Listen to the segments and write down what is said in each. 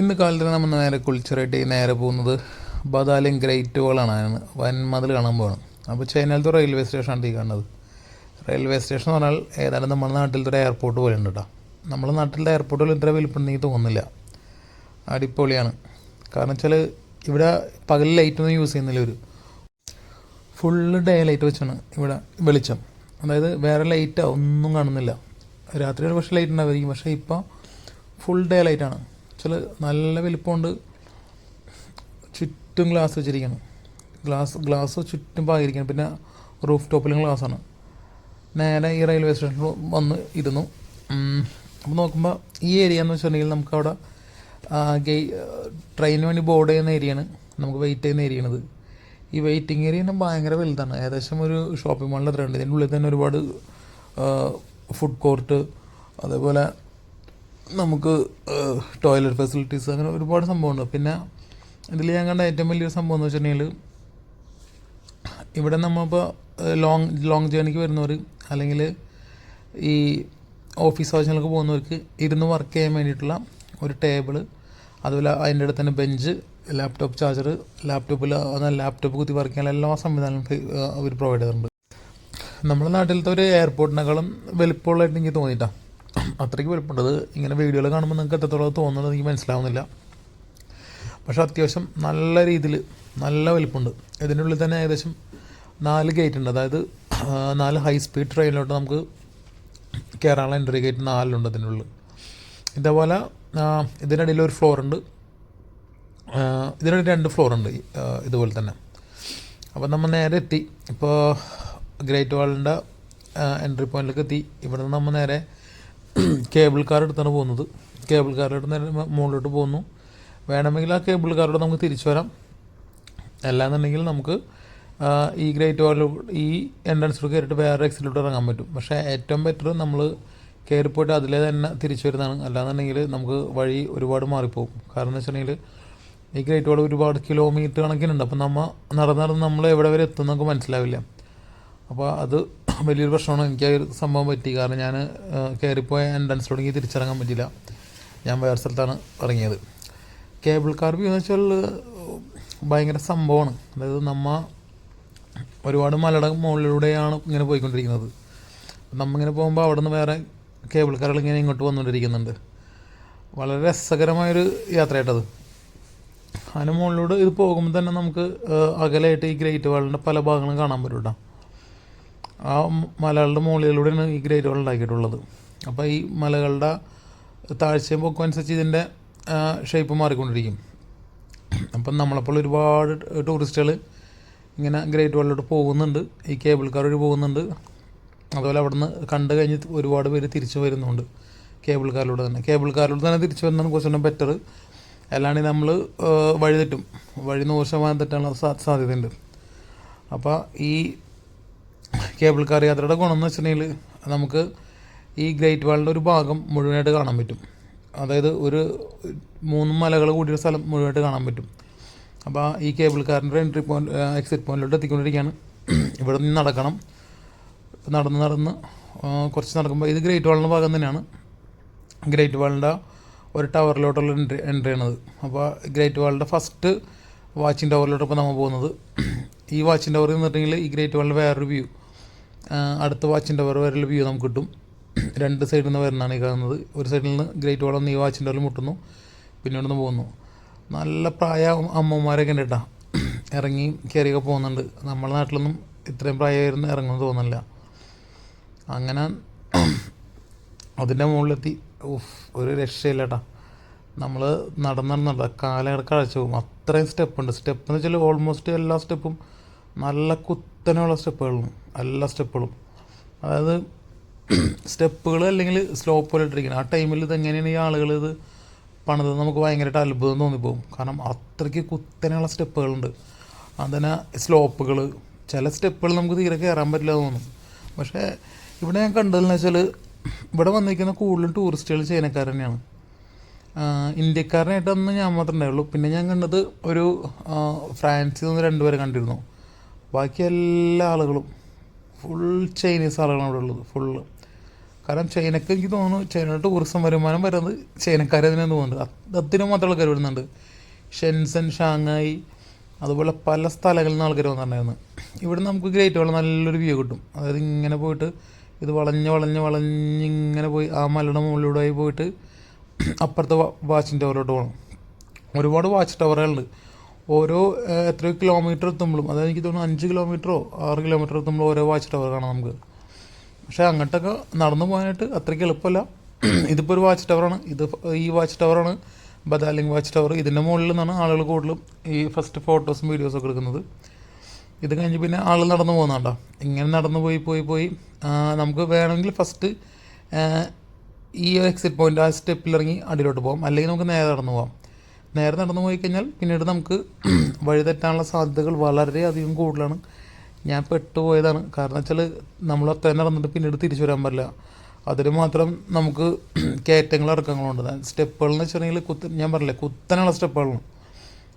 ഇന്ന് കാലത്ത് നമ്മൾ നേരെ കുളിച്ചറായിട്ട് നേരെ പോകുന്നത് ബദാലിയം ഗ്രേറ്റ് വാളാണ്. വൻമതിൽ കാണാൻ പോകണം അപ്പോൾ ചൈനയിലത്തെ റെയിൽവേ സ്റ്റേഷനാണ് ഈ കാണുന്നത്. റെയിൽവേ സ്റ്റേഷൻ എന്ന് പറഞ്ഞാൽ ഏതാണ്ട് നമ്മുടെ നാട്ടിലത്തെ ഒരു എയർപോർട്ട് പോലെ ഉണ്ട് കേട്ടോ. നമ്മുടെ നാട്ടിലത്തെ എയർപോർട്ടുകൾ ഇത്ര വലിപ്പുണ്ടെങ്കിൽ തോന്നുന്നില്ല. അടിപൊളിയാണ്. കാരണം വെച്ചാൽ ഇവിടെ പകൽ ലൈറ്റൊന്നും യൂസ് ചെയ്യുന്നില്ല ഒരു ഫുള്ള് ഡേ ലൈറ്റ് വെച്ചാണ് ഇവിടെ വെളിച്ചം. അതായത് വേറെ ലൈറ്റ് ഒന്നും കാണുന്നില്ല. രാത്രി ഒരു പക്ഷേ ലൈറ്റ് ഉണ്ടാവുമായിരിക്കും പക്ഷേ ഇപ്പോൾ ഫുൾ ഡേ ലൈറ്റാണ് ചില നല്ല വലിപ്പമുണ്ട്. ചുറ്റും ഗ്ലാസ് വെച്ചിരിക്കണം ഗ്ലാസ് ഗ്ലാസ് ചുറ്റും പാകിരിക്കണം പിന്നെ റൂഫ് ടോപ്പിലും ഗ്ലാസ്സാണ് നേരെ ഈ റെയിൽവേ സ്റ്റേഷനിൽ വന്ന് ഇരുന്നു. അപ്പോൾ നോക്കുമ്പോൾ ഈ ഏരിയ എന്ന് വെച്ചിട്ടുണ്ടെങ്കിൽ നമുക്കവിടെ ഗെയ് ട്രെയിനിന് വേണ്ടി ബോർഡ് ചെയ്യുന്ന ഏരിയയാണ് നമുക്ക് വെയിറ്റ് ചെയ്യുന്ന ഏരിയയാണിത് ഈ വെയിറ്റിംഗ് ഏരിയ തന്നെ ഭയങ്കര വലുതാണ്. ഏകദേശം ഒരു ഷോപ്പിംഗ് മാളിൽ അത്ര ഉണ്ട് ഇതിന്റെ ഉള്ളിൽ തന്നെ ഒരുപാട് ഫുഡ് കോർട്ട് അതേപോലെ നമുക്ക് ടോയ്ലറ്റ് ഫെസിലിറ്റീസ് അങ്ങനെ ഒരുപാട് സംഭവമുണ്ട്. പിന്നെ ഇതിൽ ഞാൻ കണ്ട ഏറ്റവും വലിയൊരു സംഭവം എന്ന് വെച്ചിട്ടുണ്ടെങ്കിൽ ഇവിടെ നമ്മളിപ്പോൾ ലോങ് ലോങ് ജേണിക്ക് വരുന്നവർ അല്ലെങ്കിൽ ഈ ഓഫീസ് ആവശ്യങ്ങൾക്ക് പോകുന്നവർക്ക് ഇരുന്ന് വർക്ക് ചെയ്യാൻ വേണ്ടിയിട്ടുള്ള ഒരു ടേബിൾ അതുപോലെ അതിന്റെ അടുത്ത് തന്നെ ബെഞ്ച് ലാപ്ടോപ്പ് ചാർജർ ലാപ്ടോപ്പിൽ ലാപ്ടോപ്പ് കുത്തി വർക്ക് ചെയ്യാൻ എല്ലാ സംവിധാനങ്ങളും അവർ പ്രൊവൈഡ് ചെയ്തിട്ടുണ്ട് നമ്മുടെ നാട്ടിലത്തെ ഒരു എയർപോർട്ടിനേക്കാളും വലിപ്പമുള്ളതായിട്ട് എനിക്ക് തോന്നിയിട്ടാ. അത്രയ്ക്ക് വലിപ്പമുണ്ടത് ഇങ്ങനെ വീഡിയോയിൽ കാണുമ്പോൾ നിങ്ങൾക്ക് എത്രത്തോളം തോന്നുന്നത് എനിക്ക് മനസ്സിലാവുന്നില്ല. പക്ഷേ അത്യാവശ്യം നല്ല രീതിയിൽ നല്ല വലിപ്പമുണ്ട് ഇതിന്റെ ഉള്ളിൽ തന്നെ ഏകദേശം നാല് ഗേറ്റ് ഉണ്ട്. അതായത് നാല് ഹൈ സ്പീഡ് ട്രെയിനിലോട്ട് നമുക്ക് കേരള എൻട്രി ഗേറ്റ് നാലിലുണ്ട് അതിന്റെ ഉള്ളിൽ. ഇതേപോലെ ഇതിനിടയിൽ ഒരു ഫ്ലോർ ഉണ്ട്. ഇതിനിടയിൽ രണ്ട് ഫ്ലോർ ഉണ്ട് ഇതുപോലെ തന്നെ. അപ്പോൾ നമ്മൾ നേരെ എത്തി. ഇപ്പോൾ ഗ്രേറ്റ് വാളിന്റെ എൻട്രി പോയിന്റിലേക്ക് എത്തി. ഇവിടെ നിന്ന് നമ്മൾ നേരെ കേബിൾ കാർ എടുത്താണ് പോകുന്നത്. കേബിൾ കാർ എടുത്ത് മുകളിലോട്ട് പോകുന്നു. വേണമെങ്കിൽ ആ കേബിൾ കാറോട് നമുക്ക് തിരിച്ചു വരാം. അല്ലാന്നുണ്ടെങ്കിൽ നമുക്ക് ഈ ഗ്രേറ്റ് വാളിൽ ഈ എൻട്രൻസിലോട്ട് കയറിയിട്ട് വേറെ എക്സിലോട്ട് ഇറങ്ങാൻ പറ്റും. പക്ഷേ ഏറ്റവും ബെറ്റർ നമ്മൾ കയറി പോയിട്ട് അതിലേ തന്നെ തിരിച്ചു വരുന്നതാണ്. അല്ലാന്നുണ്ടെങ്കിൽ നമുക്ക് വഴി ഒരുപാട് മാറിപ്പോകും. കാരണം എന്ന് വെച്ചിട്ടുണ്ടെങ്കിൽ ഈ ഗ്രേറ്റ് വാൾ ഒരുപാട് കിലോമീറ്റർ കണക്കിനുണ്ട്. അപ്പം നമ്മൾ നടന്ന് നടന്ന് നമ്മൾ എവിടെ വരെ എത്തും നമുക്ക് മനസ്സിലാവില്ല. അപ്പോൾ അത് വലിയൊരു പ്രശ്നമാണ്. എനിക്ക് ആ ഒരു സംഭവം പറ്റി. കാരണം ഞാൻ കയറിപ്പോയ എൻട്രൻസ് തുടങ്ങി തിരിച്ചിറങ്ങാൻ പറ്റില്ല ഞാൻ വേറെ സ്ഥലത്താണ് ഇറങ്ങിയത്. കേബിൾ കാർ വ്യൂ എന്ന് വെച്ചാൽ ഭയങ്കര സംഭവമാണ്. അതായത് നമ്മ ഒരുപാട് മലയുടെ മുകളിലൂടെയാണ് ഇങ്ങനെ പോയിക്കൊണ്ടിരിക്കുന്നത്. നമ്മിങ്ങനെ പോകുമ്പോൾ അവിടെ നിന്ന് വേറെ കേബിൾ കാറുകൾ ഇങ്ങനെ ഇങ്ങോട്ട് വന്നുകൊണ്ടിരിക്കുന്നുണ്ട് വളരെ രസകരമായൊരു യാത്രയായിട്ടത്. അതിന് മുകളിലൂടെ ഇത് പോകുമ്പോൾ തന്നെ നമുക്ക് അകലായിട്ട് ഈ ഗ്രേറ്റ് വാളിന്റെ പല ഭാഗങ്ങളും കാണാൻ പറ്റും കേട്ടോ ആ മലകളുടെ മുകളിലൂടെയാണ് ഈ ഗ്രേറ്റുകൾ ഉണ്ടാക്കിയിട്ടുള്ളത്. അപ്പോൾ ഈ മലകളുടെ താഴ്ചയും പൊക്കം അനുസരിച്ച് ഇതിന്റെ ഷേപ്പ് മാറിക്കൊണ്ടിരിക്കും. അപ്പം നമ്മളപ്പോൾ ഒരുപാട് ടൂറിസ്റ്റുകൾ ഇങ്ങനെ ഗ്രേറ്റ് വാളിലോട്ട് പോകുന്നുണ്ട്. ഈ കേബിൾ കാർ വഴി പോകുന്നുണ്ട്. അതുപോലെ അവിടെ നിന്ന് കണ്ടു കഴിഞ്ഞ് ഒരുപാട് പേര് തിരിച്ചു വരുന്നുണ്ട് കേബിൾ കാറിലൂടെ തന്നെ. കേബിൾ കാറിലൂടെ തന്നെ തിരിച്ചു വരുന്നതാണ് കുറച്ചുകൂടെ ബെറ്റർ അല്ലാണ്ട് നമ്മൾ വഴി തെറ്റും വഴി നൂറ് ശതമാനം തെറ്റാനുള്ള സാധ്യതയുണ്ട്. അപ്പോൾ ഈ കേബിൾ കാർ യാത്രയുടെ ഗുണം എന്ന് വെച്ചിട്ടുണ്ടെങ്കിൽ നമുക്ക് ഈ ഗ്രേറ്റ് വാളിന്റെ ഒരു ഭാഗം മുഴുവനായിട്ട് കാണാൻ പറ്റും. അതായത് ഒരു മൂന്ന് മലകൾ കൂടിയ സ്ഥലം മുഴുവനായിട്ട് കാണാൻ പറ്റും. അപ്പോൾ ഈ കേബിൾ കാറിന്റെ എൻട്രി പോയിന്റ് എക്സിറ്റ് പോയിന്റിലോട്ട് എത്തിക്കൊണ്ടിരിക്കുകയാണ്. ഇവിടെ നിന്ന് നടക്കണം. നടന്ന് നടന്ന് കുറച്ച് നടക്കുമ്പോൾ ഇത് ഗ്രേറ്റ് വാളിന്റെ ഭാഗം തന്നെയാണ്. ഗ്രേറ്റ് വാളിന്റെ ഒരു ടവറിലോട്ടുള്ള എൻട്രി എൻട്രി ആണത്. അപ്പോൾ ഗ്രേറ്റ് വാളിന്റെ ഫസ്റ്റ് വാച്ചിങ് ടവറിലോട്ട് ഇപ്പോൾ നമ്മൾ പോകുന്നത്. ഈ വാച്ചിങ് ടവറിൽ നിന്നിട്ടുണ്ടെങ്കിൽ ഈ ഗ്രേറ്റ് വാളിന്റെ വേറൊരു വ്യൂ അടുത്ത വാച്ചിന്റെ വേറെ വരൽ വ്യൂ നമുക്ക് കിട്ടും. രണ്ട് സൈഡിൽ നിന്ന് വരുന്നതാണ് ഈ കാണുന്നത്. ഒരു സൈഡിൽ നിന്ന് ഗ്രേറ്റ് വാൾ ഈ വാച്ചിന്റെ വരൽ മുട്ടുന്നു. പിന്നെ ഇവിടെ നിന്ന് പോകുന്നു. നല്ല പ്രായ അമ്മമാരൊക്കെ ഉണ്ട് കേട്ടോ. ഇറങ്ങി കയറിയൊക്കെ പോകുന്നുണ്ട്. നമ്മുടെ നാട്ടിലൊന്നും ഇത്രയും പ്രായമായിരുന്നു ഇറങ്ങുമെന്ന് തോന്നുന്നില്ല. അങ്ങനെ അതിന്റെ മുകളിലെത്തി. ഉഫ് ഒരു രക്ഷയില്ല കേട്ടോ. നമ്മൾ നടന്ന് കാലയിടക്ക് അഴച്ചു പോകും. അത്രയും സ്റ്റെപ്പുണ്ട്. സ്റ്റെപ്പ് എന്ന് വെച്ചാൽ ഓൾമോസ്റ്റ് എല്ലാ സ്റ്റെപ്പും നല്ല കുത്തനെയുള്ള സ്റ്റെപ്പുകളും എല്ലാ സ്റ്റെപ്പുകളും. അതായത് സ്റ്റെപ്പുകൾ അല്ലെങ്കിൽ സ്ലോപ്പ് പോലെ ഇട്ടിരിക്കുന്നത്. ആ ടൈമിൽ ഇത് എങ്ങനെയാണ് ഈ ആളുകൾ ഇത് പണിത്? നമുക്ക് ഭയങ്കരമായിട്ട് അത്ഭുതം തോന്നിപ്പോകും. കാരണം അത്രയ്ക്ക് കുത്തനെയുള്ള സ്റ്റെപ്പുകളുണ്ട്. അതിന് സ്ലോപ്പുകൾ. ചില സ്റ്റെപ്പുകൾ നമുക്ക് തീരെ കയറാൻ പറ്റില്ല തോന്നും. പക്ഷേ ഇവിടെ ഞാൻ കണ്ടതെന്ന് വെച്ചാൽ ഇവിടെ വന്നിരിക്കുന്ന കൂടുതലും ടൂറിസ്റ്റുകൾ ചൈനക്കാർ തന്നെയാണ്. ഇന്ത്യക്കാരനായിട്ടൊന്നും ഞാൻ മാത്രമേ ഉണ്ടായുള്ളൂ. പിന്നെ ഞാൻ കണ്ടത് ഒരു ഫ്രാൻസിൽ നിന്ന് രണ്ടുപേരെ കണ്ടിരുന്നു. ബാക്കി എല്ലാ ആളുകളും ഫുൾ ചൈനീസ് ആളുകളാണ് ഇവിടെ ഉള്ളത് ഫുള്ള് കാരണം ചൈനക്ക് എനിക്ക് തോന്നുന്നു ചൈനയുടെ ടൂറിസം വരുമാനം വരുന്നത് ചൈനക്കാരെ തന്നെ തോന്നുന്നുണ്ട്. അത് അതിന് മാത്രം ആൾക്കാർ വരുന്നുണ്ട്. ഷെൻസൻ ഷാങ്ങായി അതുപോലെ പല സ്ഥലങ്ങളിൽ നിന്ന് ആൾക്കാർ വന്നിട്ടുണ്ടായിരുന്നു. ഇവിടെ നമുക്ക് ഗ്രേറ്റ് വേളം നല്ലൊരു വ്യൂ കിട്ടും. അതായത് ഇങ്ങനെ പോയിട്ട് ഇത് വളഞ്ഞ് വളഞ്ഞ് വളഞ്ഞ് ഇങ്ങനെ പോയി ആ മലയുടെ മുകളിലൂടെ പോയിട്ട് അപ്പുറത്തെ വാച്ചിങ് ടവറിലോട്ട് പോകണം ഒരുപാട് വാച്ച് ടവറുകളുണ്ട് ഓരോ എത്ര കിലോമീറ്റർ എത്തുമ്പോഴും അതായത് എനിക്ക് തോന്നുന്നു അഞ്ച് കിലോമീറ്ററോ ആറ് കിലോമീറ്റർ എത്തുമ്പോൾ ഓരോ വാച്ച് ടവർ കാണാം നമുക്ക്. പക്ഷേ അങ്ങോട്ടൊക്കെ നടന്നു പോകാനായിട്ട് അത്രയ്ക്ക് എളുപ്പമല്ല. ഇതിപ്പോൾ ഒരു വാച്ച് ടവറാണ് ഇത് ഈ വാച്ച് ടവറാണ് ബദാലിംഗ് വാച്ച് ടവർ ഇതിന്റെ മുകളിൽ നിന്നാണ് ആളുകൾ കൂടുതലും ഈ ഫസ്റ്റ് ഫോട്ടോസും വീഡിയോസും ഒക്കെ എടുക്കുന്നത്. ഇത് കഴിഞ്ഞ് പിന്നെ ആൾ നടന്നു പോകുന്നുണ്ടോ? ഇങ്ങനെ നടന്നു പോയി പോയി പോയി. നമുക്ക് വേണമെങ്കിൽ ഫസ്റ്റ് ഈ എക്സിറ്റ് പോയിന്റ് ആ സ്റ്റെപ്പിൽ ഇറങ്ങി അടിയിലോട്ട് പോകാം അല്ലെങ്കിൽ നമുക്ക് നേരെ നടന്നു പോകാം നേരെ നടന്നു പോയി കഴിഞ്ഞാൽ പിന്നീട് നമുക്ക് വഴിതെറ്റാനുള്ള സാധ്യതകൾ വളരെയധികം കൂടുതലാണ്. ഞാൻ പെട്ടുപോയതാണ്. കാരണം വെച്ചാൽ നമ്മൾ അത്രയും നടന്നിട്ട് പിന്നീട് തിരിച്ചു വരാൻ പറ്റില്ല. അതിന് മാത്രം നമുക്ക് കയറ്റങ്ങൾ ഇറക്കങ്ങളുണ്ട്. സ്റ്റെപ്പുകൾ എന്ന് വെച്ചിട്ടുണ്ടെങ്കിൽ കുത്ത ഞാൻ പറഞ്ഞില്ലേ കുത്തനുള്ള സ്റ്റെപ്പുകളാണ്.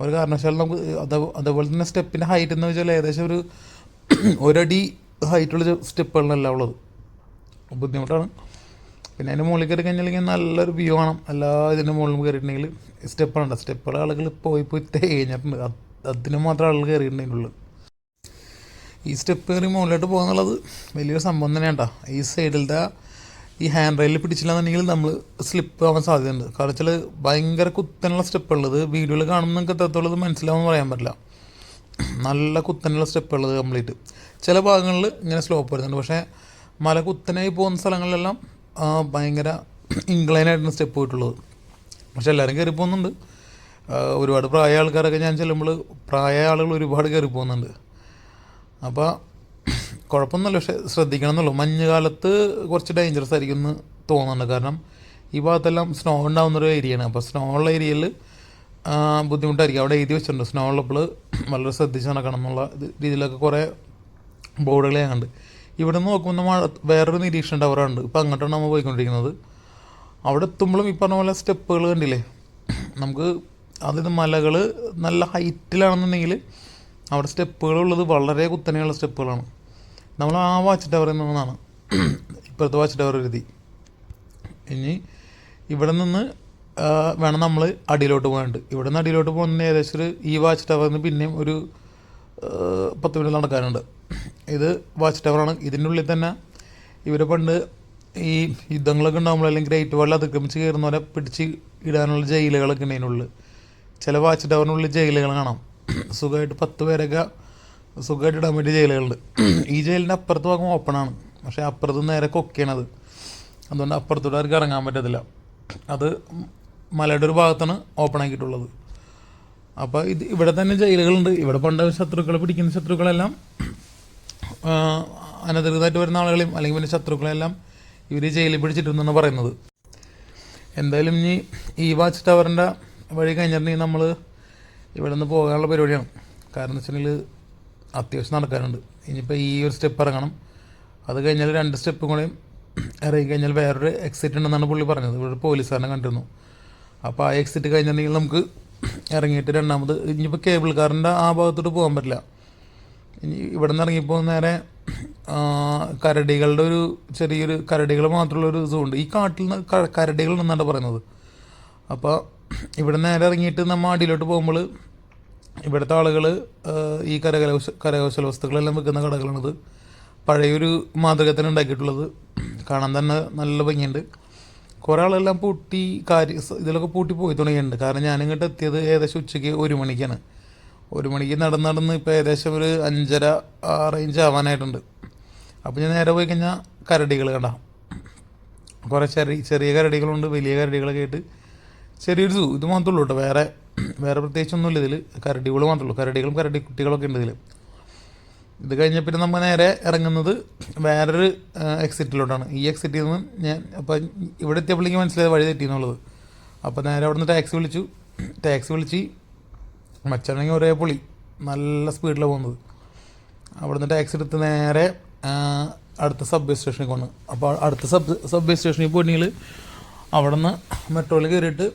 ഒരു കാരണവശാലും നമുക്ക് അത് അതേപോലെ തന്നെ സ്റ്റെപ്പിന്റെ ഹൈറ്റ് എന്ന് വെച്ചാൽ ഏകദേശം ഒരു ഒരടി ഹൈറ്റുള്ള സ്റ്റെപ്പുകളല്ല ഉള്ളത്. ബുദ്ധിമുട്ടാണ്. പിന്നെ അതിന്റെ മുകളിൽ കയറി കഴിഞ്ഞില്ലെങ്കിൽ നല്ലൊരു വ്യൂ ആണ് എല്ലാ ഇതിന്റെ മുകളിൽ കയറിയിട്ടുണ്ടെങ്കിൽ സ്റ്റെപ്പാണ് സ്റ്റെപ്പുകൾ ആളുകൾ പോയി പോയി തേഞ്ഞിട്ടുണ്ട് അതിന് മാത്രം ആളുകൾ കയറിയിട്ടുണ്ടെങ്കിൽ ഈ സ്റ്റെപ്പ് കയറി മുകളിലോട്ട് പോകുന്നുള്ളത് വലിയൊരു സംഭവം തന്നെയാണ് കേട്ടോ ഈ സൈഡിലത്തെ ഈ ഹാൻഡ് റെയിലിൽ പിടിച്ചില്ലാന്നുണ്ടെങ്കിൽ നമ്മൾ സ്ലിപ്പ് ആവാൻ സാധ്യതയുണ്ട്. കാരണം വെച്ചാൽ ഭയങ്കര കുത്തനുള്ള സ്റ്റെപ്പുള്ളത് വീഡിയോയിൽ കാണുമ്പോൾ നിങ്ങൾക്ക് മനസ്സിലാവുമെന്ന് പറയാൻ പറ്റില്ല. നല്ല കുത്തനുള്ള സ്റ്റെപ്പുള്ളത് കംപ്ലീറ്റ് ചില ഭാഗങ്ങളിൽ ഇങ്ങനെ സ്ലോപ്പ് വരുന്നുണ്ട്. പക്ഷേ മല കുത്തനായി പോകുന്ന സ്ഥലങ്ങളിലെല്ലാം ഭയങ്കര ഇൻക്ലൈനായിട്ടാണ് സ്റ്റെപ്പ് പോയിട്ടുള്ളത്. പക്ഷെ എല്ലാവരും കയറി പോകുന്നുണ്ട് ഒരുപാട് പ്രായ ആൾക്കാരൊക്കെ ഞാൻ ചെല്ലുമ്പോൾ പ്രായ ആളുകൾ ഒരുപാട് കയറി പോകുന്നുണ്ട് അപ്പോൾ കുഴപ്പമൊന്നുമില്ല. പക്ഷെ ശ്രദ്ധിക്കണം എന്നുള്ളൂ. മഞ്ഞുകാലത്ത് കുറച്ച് ഡേഞ്ചറസ് ആയിരിക്കും എന്ന് തോന്നുന്നുണ്ട്. കാരണം ഈ ഭാഗത്തെല്ലാം സ്നോ ഉണ്ടാകുന്നൊരു ഏരിയയാണ് അപ്പോൾ സ്നോ ഉള്ള ഏരിയയിൽ ബുദ്ധിമുട്ടായിരിക്കും. അവിടെ എഴുതി വെച്ചിട്ടുണ്ട്. സ്നോ ഉള്ളപ്പോൾ വളരെ ശ്രദ്ധിച്ച് നടക്കണം എന്നുള്ള രീതിയിലൊക്കെ കുറേ ബോർഡുകൾ ഞാൻ കണ്ട് ഇവിടെ നിന്ന് നോക്കുമ്പോൾ നമ്മൾ വേറൊരു നിരീക്ഷണ ടവറുണ്ട് ഇപ്പോൾ അങ്ങോട്ടാണ് നമ്മൾ പോയിക്കൊണ്ടിരിക്കുന്നത്. അവിടെ എത്തുമ്പോഴും ഈ പറഞ്ഞ പോലെ സ്റ്റെപ്പുകൾ കണ്ടില്ലേ? നമുക്ക് അതായത് മലകൾ നല്ല ഹൈറ്റിലാണെന്നുണ്ടെങ്കിൽ അവിടെ സ്റ്റെപ്പുകൾ ഉള്ളത് വളരെ കുത്തനെയുള്ള സ്റ്റെപ്പുകളാണ്. നമ്മൾ ആ വാച്ച് ടവറിൽ നിന്നാണ് ഇപ്പോഴത്തെ വാച്ച് ടവർ എഴുതി ഇനി ഇവിടെ നിന്ന് വേണം നമ്മൾ അടിയിലോട്ട് പോകാനുണ്ട് ഇവിടെ നിന്ന് അടിയിലോട്ട് പോകുന്ന ഏകദേശം ഒരു ഈ വാച്ച് ടവറിന് പിന്നെയും ഒരു പത്ത് മിനിറ്റ് നടക്കാനുണ്ട്. ഇത് വാച്ച് ടവറാണ് ഇതിന്റെ ഉള്ളിൽ തന്നെ ഇവർ പണ്ട് ഈ യുദ്ധങ്ങളൊക്കെ ഉണ്ടാകുമ്പോൾ അല്ലെങ്കിൽ ഗ്രേറ്റ് വാളിൽ അതിക്രമിച്ച് കയറുന്നവരെ പിടിച്ച് ഇടാനുള്ള ജയിലുകളൊക്കെ ഉണ്ട് അതിനുള്ളിൽ. ചില വാച്ച് ടവറിനുള്ളിൽ ജയിലുകൾ കാണാം. സുഖമായിട്ട് പത്ത് പേരൊക്കെ സുഖമായിട്ട് ഇടാൻ വേണ്ടി ജയിലുകളുണ്ട്. ഈ ജയിലിന്റെ അപ്പുറത്ത് ഭാഗം ഓപ്പണാണ് പക്ഷേ അപ്പുറത്ത് നേരെ കൊക്കെയാണത് അതുകൊണ്ട് അപ്പുറത്തൂടെ അവർക്ക് ഇറങ്ങാൻ പറ്റത്തില്ല. അത് മലയുടെ ഒരു ഭാഗത്താണ് ഓപ്പൺ ആക്കിയിട്ടുള്ളത്. അപ്പോൾ ഇത് ഇവിടെ തന്നെ ജയിലുകളുണ്ട്. ഇവിടെ പണ്ട് ശത്രുക്കളെ പിടിക്കുന്ന ശത്രുക്കളെല്ലാം അനധികൃതമായിട്ട് വരുന്ന ആളുകളെയും അല്ലെങ്കിൽ പിന്നെ ശത്രുക്കളെല്ലാം ഇവർ ജയിലിൽ പിടിച്ചിട്ടുണ്ടെന്നാണ് പറയുന്നത്. എന്തായാലും ഇനി ഈ വാച്ച് ടവറിന്റെ വഴി കഴിഞ്ഞിട്ടുണ്ടെങ്കിൽ നമ്മൾ ഇവിടെ നിന്ന് പോകാനുള്ള പരിപാടിയാണ്. കാരണം എന്ന് വെച്ചിട്ടുണ്ടെങ്കിൽ അത്യാവശ്യം നടക്കാനുണ്ട്. ഇനിയിപ്പോൾ ഈ ഒരു സ്റ്റെപ്പ് ഇറങ്ങണം. അത് കഴിഞ്ഞാൽ രണ്ട് സ്റ്റെപ്പും കൂടെയും ഇറങ്ങി കഴിഞ്ഞാൽ വേറൊരു എക്സിറ്റ് ഉണ്ടെന്നാണ് പുള്ളി പറഞ്ഞത്. ഇവിടെ പോലീസുകാരനെ കണ്ടിരുന്നു. അപ്പോൾ ആ എക്സിറ്റ് കഴിഞ്ഞിട്ടുണ്ടെങ്കിൽ നമുക്ക് ഇറങ്ങിയിട്ട് രണ്ടാമത് ഇനിയിപ്പോൾ കേബിൾ കാറിന്റെ ആ ഭാഗത്തോട്ട് പോകാൻ പറ്റില്ല. ഇവിടെ നിന്ന് ഇറങ്ങിപ്പോൾ നേരെ കരടികളുടെ ഒരു ചെറിയൊരു കരടികൾ മാത്രമുള്ള ഒരു ഇതുണ്ട്. ഈ കാട്ടിൽ നിന്ന് കരടികൾ എന്നാണ് പറയുന്നത്. അപ്പോൾ ഇവിടെ നേരെ ഇറങ്ങിയിട്ട് നമ്മൾ അടിയിലോട്ട് പോകുമ്പോൾ ഇവിടുത്തെ ആളുകൾ ഈ കരകൗശ കരകൗശല വസ്തുക്കളെല്ലാം വിൽക്കുന്ന കടകളാണിത്. പഴയൊരു മാതൃക തന്നെ ഉണ്ടാക്കിയിട്ടുള്ളത്. കാണാൻ തന്നെ നല്ല ഭംഗിയുണ്ട്. കുറേ ആളെല്ലാം പൂട്ടി കാര്യ ഇതിലൊക്കെ പൂട്ടി പോയി തുടങ്ങിയിട്ടുണ്ട്. കാരണം ഞാനിങ്ങോട്ട് എത്തിയത് ഏകദേശം ഉച്ചയ്ക്ക് ഒരു മണിക്കാണ്. ഒരു മണിക്ക് നടന്ന് നടന്ന് ഇപ്പോൾ ഏകദേശം ഒരു അഞ്ചര ആ റേഞ്ച് ആവാനായിട്ടുണ്ട്. അപ്പോൾ ഞാൻ നേരെ പോയി കഴിഞ്ഞാൽ കരടികൾ കണ്ട. കുറേ ചെറിയ ചെറിയ കരടികളുണ്ട് വലിയ കരടികളൊക്കെ ആയിട്ട് ചെറിയൊരു സൂ ഇത് മാത്രമേ ഉള്ളൂ കേട്ടോ വേറെ വേറെ പ്രത്യേകിച്ചൊന്നുമില്ല ഇതിൽ കരടികൾ മാത്രമേ ഉള്ളൂ. കരടികളും കരടി കുട്ടികളൊക്കെ ഉണ്ട് ഇതിൽ ഇത് കഴിഞ്ഞ പിന്നെ നമ്മൾ നേരെ ഇറങ്ങുന്നത് വേറൊരു എക്സിറ്റിലോട്ടാണ് ഈ എക്സിറ്റിൽ നിന്ന് ഞാൻ അപ്പോൾ ഇവിടെ എത്തിയപ്പോഴേക്ക് മനസ്സിലായത് വഴി തെറ്റി എന്നുള്ളത് അപ്പോൾ നേരെ അവിടെ നിന്ന് ടാക്സി വിളിച്ചു. ടാക്സി വിളിച്ച് മച്ചാണെങ്കിൽ ഒരേ പൊളി. നല്ല സ്പീഡിൽ പോകുന്നത്. അവിടെ നിന്ന് ടാക്സി എടുത്ത് നേരെ അടുത്ത അടുത്ത സബ്വേ സ്റ്റേഷനിൽ കൊണ്ട്. അപ്പോൾ അടുത്ത സബ് സബ്വേ സ്റ്റേഷനിൽ പോയിട്ടുണ്ടെങ്കിൽ അവിടെ നിന്ന് മെട്രോയിൽ കയറിയിട്ട്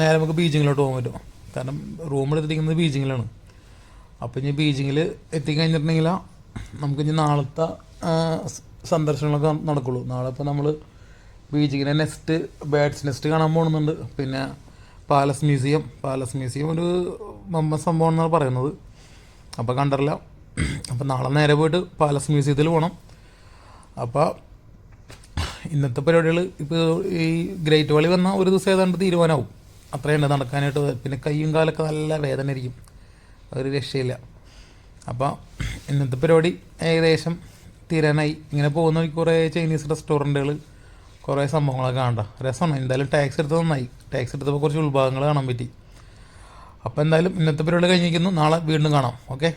നേരെ നമുക്ക് ബീജിങ്ങിലോട്ട് പോകാൻ പറ്റും. കാരണം റൂം എടുത്തിരിക്കുന്നത് ബീജിങ്ങിലാണ്. അപ്പോൾ ഇനി ബീജിങ്ങിൽ എത്തിക്കഴിഞ്ഞിട്ടുണ്ടെങ്കിൽ നമുക്ക് ഇനി നാളത്തെ സന്ദർശനങ്ങളൊക്കെ നടക്കുള്ളൂ. നാളെ ഇപ്പോൾ നമ്മൾ ബീജിങ്ങിന്റെ നെസ്റ്റ് ബേഡ്സ് നെസ്റ്റ് കാണാൻ പോകുന്നുണ്ട് പിന്നെ പാലസ് മ്യൂസിയം പാലസ് മ്യൂസിയം ഒരു മമ്മ സംഭവം എന്നാണ് പറയുന്നത്. അപ്പോൾ കണ്ടറില്ല. അപ്പോൾ നാളെ നേരെ പോയിട്ട് പാലസ് മ്യൂസിയത്തിൽ പോകണം അപ്പോൾ ഇന്നത്തെ പരിപാടികൾ ഇപ്പോൾ ഈ ഗ്രേറ്റ് വളി വന്നാൽ ഒരു ദിവസം ഏതാണ്ട് തീരുമാനമാവും അത്രയുണ്ട് നടക്കാനായിട്ട് പിന്നെ കൈയും കാലൊക്കെ നല്ല വേദന ഇരിക്കും ഒരു രക്ഷയില്ല. അപ്പോൾ ഇന്നത്തെ പരിപാടി ഏകദേശം തീരാനായി. ഇങ്ങനെ പോകുന്ന കുറേ ചൈനീസ് റെസ്റ്റോറന്റുകൾ കുറേ സംഭവങ്ങളൊക്കെ കാണണ്ട. രസമാണ്. എന്തായാലും ടാക്സ് എടുത്തത് നന്നായി. ടാക്സ് എടുത്തപ്പോൾ കുറച്ച് ഉത്ഭാഗങ്ങൾ കാണാൻ പറ്റി. അപ്പോൾ എന്തായാലും ഇന്നത്തെ പരിപാടി കഴിഞ്ഞിരിക്കുന്നു. നാളെ വീണ്ടും കാണാം. ഓക്കെ?